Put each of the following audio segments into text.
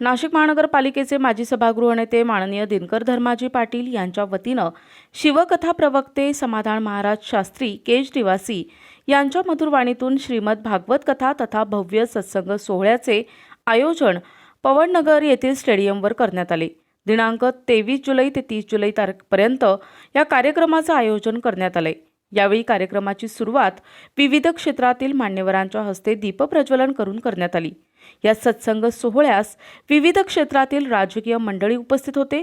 नाशिक महानगरपालिकेचे माजी सभागृह नेते माननीय दिनकर धर्माजी पाटील यांच्या वतीनं शिवकथा प्रवक्ते समाधान महाराज शास्त्री केज निवासी यांच्या मधुरवाणीतून श्रीमद भागवत कथा तथा भव्य सत्संग सोहळ्याचे आयोजन पवननगर येथील स्टेडियमवर करण्यात आले. दिनांक तेवीस जुलै ते तीस जुलै तारखेपर्यंत या कार्यक्रमाचं आयोजन करण्यात आलंय. यावेळी कार्यक्रमाची सुरुवात विविध क्षेत्रातील मान्यवरांच्या हस्ते दीपप्रज्वलन करून करण्यात आली. या सत्संग सोहळ्यास विविध क्षेत्रातील राजकीय मंडळी उपस्थित होते.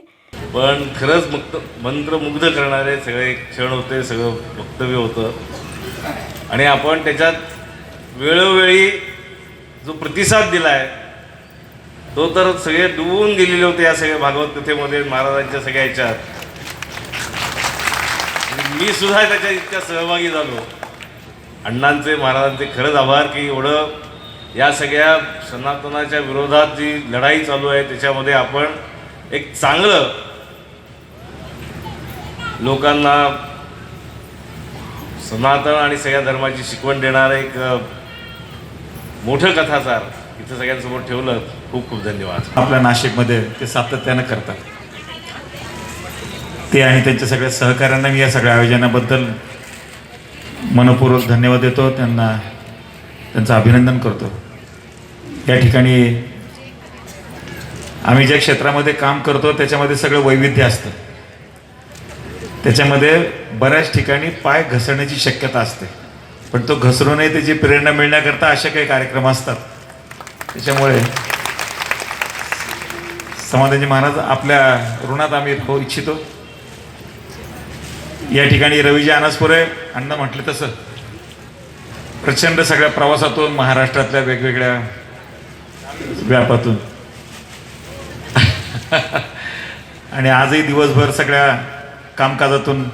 पण खरंच मुक्त मंत्रमुग्ध करणारे सगळे क्षण होते सगळं वक्तव्य होतं. आणि आपण त्याच्यात वेळोवेळी जो प्रतिसाद दिला आहे तो तर सगळे डुबून गेलेले होते या सगळ्या भागवत कथेमध्ये महाराजांच्या सगळ्या ह्याच्यात मी सुद्धा त्याच्या इतक्या सहभागी झालो. अण्णांचे महाराजांचे खरंच आभार की एवढं या सगळ्या सनातनाच्या विरोधात जी लढाई चालू आहे त्याच्यामध्ये आपण एक चांगलं लोकांना सनातन आणि सगळ्या धर्माची शिकवण देणारं एक मोठं कथासार इथं सगळ्यांसमोर ठेवलं खूप खूप धन्यवाद. आपल्या नाशिकमध्ये ते सातत्यानं करतात. ते आणि त्यांच्या सगळ्या सहकाऱ्यांना मी या सगळ्या आयोजनाबद्दल मनपूर्वक धन्यवाद देतो. त्यांना त्यांचं अभिनंदन करतो. या ठिकाणी आम्ही ज्या क्षेत्रामध्ये काम करतो त्याच्यामध्ये सगळं वैविध्य असतं. त्याच्यामध्ये बऱ्याच ठिकाणी पाय घसरण्याची शक्यता असते. पण तो घसरूनही त्याची प्रेरणा मिळण्याकरता असे काही कार्यक्रम असतात. त्याच्यामुळे समाधानजी महाराज आपल्या ऋणात आम्ही राहू इच्छितो. या ठिकाणी रवीजी अनासपुरे अण्णा म्हटले तसं. प्रचंड सगळ्या प्रवासातून महाराष्ट्रातल्या वेगवेगळ्या व्यापातून. आणि आजही दिवसभर सगळ्या कामकाजातून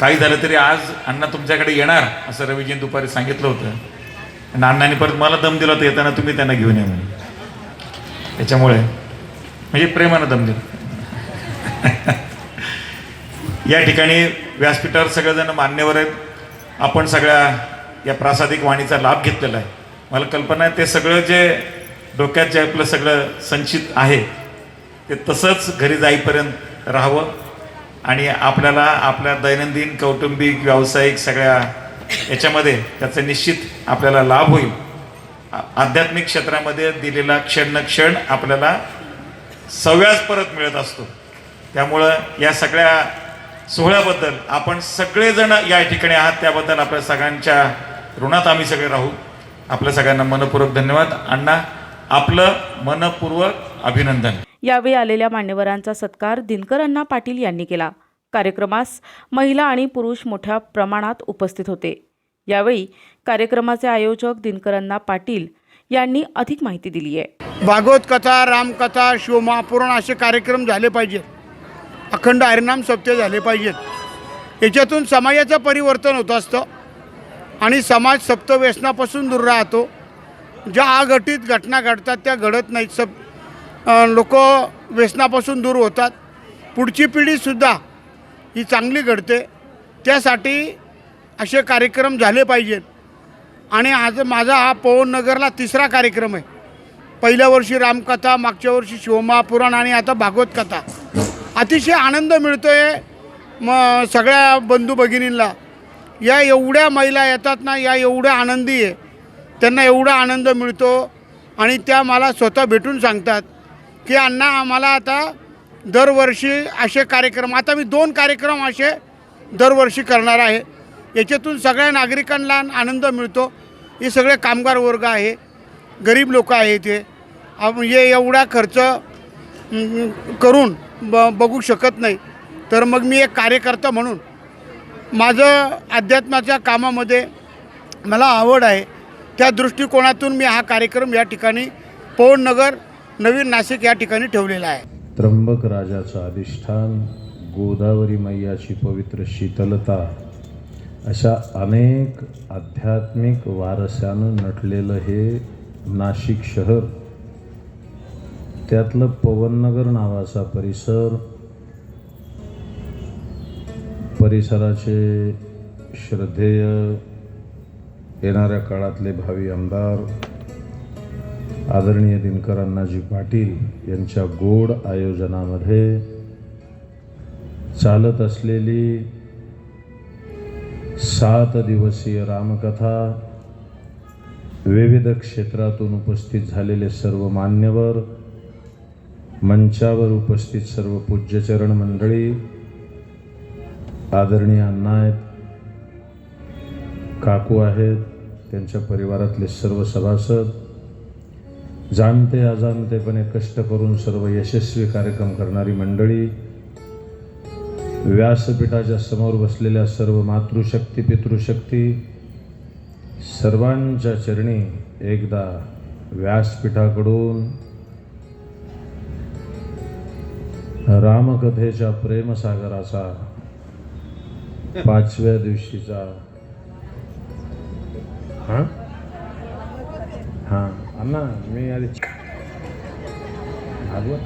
काही झालं तरी आज अण्णा तुमच्याकडे येणार असं रवीजीने दुपारी सांगितलं होतं. आणि अण्णांनी परत मला दम दिला होता येताना तुम्ही त्यांना घेऊन या म्हणून. त्याच्यामुळे म्हणजे प्रेमानं दम दिला. या ठिकाणी व्यासपीठावर सगळेजण मान्यवर आहेत. आपण सगळ्या या प्रासादिक वाणीचा लाभ घेतलेला आहे. मला कल्पना आहे ते सगळं जे डोक्यात जे आपलं सगळं संचित आहे ते तसंच घरी जाईपर्यंत राहावं. आणि आपल्याला आपल्या दैनंदिन कौटुंबिक व्यावसायिक सगळ्या याच्यामध्ये त्याचा निश्चित आपल्याला लाभ होईल. आध्यात्मिक क्षेत्रामध्ये दिलेला क्षण न क्षण आपल्याला सव्याज परत मिळत असतो. त्यामुळं या सगळ्या सोहळ्याबद्दल आपण सगळेजण या ठिकाणी आहात त्याबद्दल आपल्या सगळ्यांच्या ऋणात आम्ही सगळे राहू. आपल्या सगळ्यांना मनपूर्वक धन्यवाद. अण्णा आपलं मनपूर्वक अभिनंदन. यावेळी आलेल्या मान्यवरांचा सत्कार दिनकर अण्णा पाटील यांनी केला. कार्यक्रमास महिला आणि पुरुष मोठ्या प्रमाणात उपस्थित होते. यावेळी कार्यक्रमाचे आयोजक दिनकरांना पाटील यांनी अधिक माहिती दिली आहे. भागवत कथा रामकथा शिवमहापुराण असे कार्यक्रम झाले पाहिजेत. अखंड हरिनाम सप्ते झाले पाहिजेत. याच्यातून समाजाचं परिवर्तन होत असतं आणि समाज सप्तव्यसनापासून दूर राहतो. ज्या अघटित घटना घडतात त्या घडत नाहीत. सब लोक व्यसनापासून दूर होतात. पुढची पिढीसुद्धा ही चांगली घडते. त्यासाठी असे कार्यक्रम झाले पाहिजेत. आणि आज माझा हा पवननगरला तिसरा कार्यक्रम आहे. पहिल्या वर्षी रामकथा मागच्या वर्षी शिवमहापुराण आणि आता भागवत कथा अतिशय आनंद मिळतो आहे मग सगळ्या बंधू भगिनींना. या एवढ्या महिला येतात ना या एवढ्या आनंदी आहे. त्यांना एवढा आनंद मिळतो. आणि त्या मला स्वतः भेटून सांगतात की अण्णा आम्हाला आता दरवर्षी असे कार्यक्रम आता मी दोन कार्यक्रम असे दरवर्षी करणार आहे. याच्यातून सगळ्या नागरिकांना आनंद मिळतो. हे सगळे कामगार वर्ग आहे गरीब लोक आहे इथे आप- हे एवढा खर्च करून ब बघू शकत नाही. तर मग मी एक कार्यकर्ता म्हणून माझं अध्यात्माच्या कामामध्ये मला आवड आहे. त्या दृष्टिकोनातून मी हा कार्यक्रम या ठिकाणी पवननगर नवीन नाशिक या ठिकाणी ठेवलेला आहे. त्र्यंबक राजाचं अधिष्ठान गोदावरी मैयाची पवित्र शीतलता अशा अनेक आध्यात्मिक वारसानं नटलेलं हे नाशिक शहर. त्यातलं पवननगर नावाचा परिसर परिसराचे श्रद्धेय येणाऱ्या काळातले भावी आमदार आदरणीय दिनकर अण्णाजी पाटील यांच्या गोड आयोजनामध्ये चालत असलेली सात दिवसीय रामकथा विविध क्षेत्रातून उपस्थित झालेले सर्व मान्यवर मंचावर उपस्थित सर्व पूज्यचरण मंडळी आदरणीय अण्णा आहेत काकू आहेत त्यांच्या परिवारातले सर्व सभासद जाणते अजाणतेपणे कष्ट करून सर्व यशस्वी कार्यक्रम करणारी मंडळी व्यासपीठाच्या समोर बसलेल्या सर्व मातृशक्ती पितृशक्ती सर्वांच्या चरणी एकदा व्यासपीठाकडून रामकथेच्या प्रेमसागराचा पाचव्या दिवशीचा हां? हां. अण्णा मी आधी भागवत.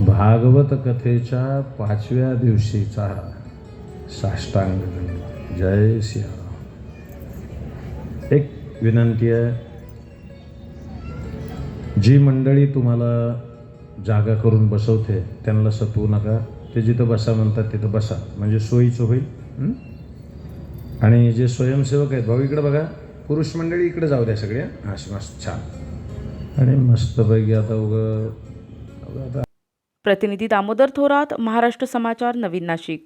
भागवत कथेच्या पाचव्या दिवशीचा साष्टांग जय सियाराम. एक विनंती आहे. जी मंडळी तुम्हाला जागा करून बसवते त्यांना सतवू नका. ते जिथं बसा म्हणतात तिथं बसा. म्हणजे सोयीचं होईल. आणि जे स्वयंसेवक आहेत भाऊ इकडे बघा. पुरुष मंडळी इकडे जाऊ द्या सगळ्या अशी मस्त छान. आणि मस्तपैकी आता उगं आता प्रतिनिधी दामोदर थोरात महाराष्ट्र समाचार नवीन नाशिक.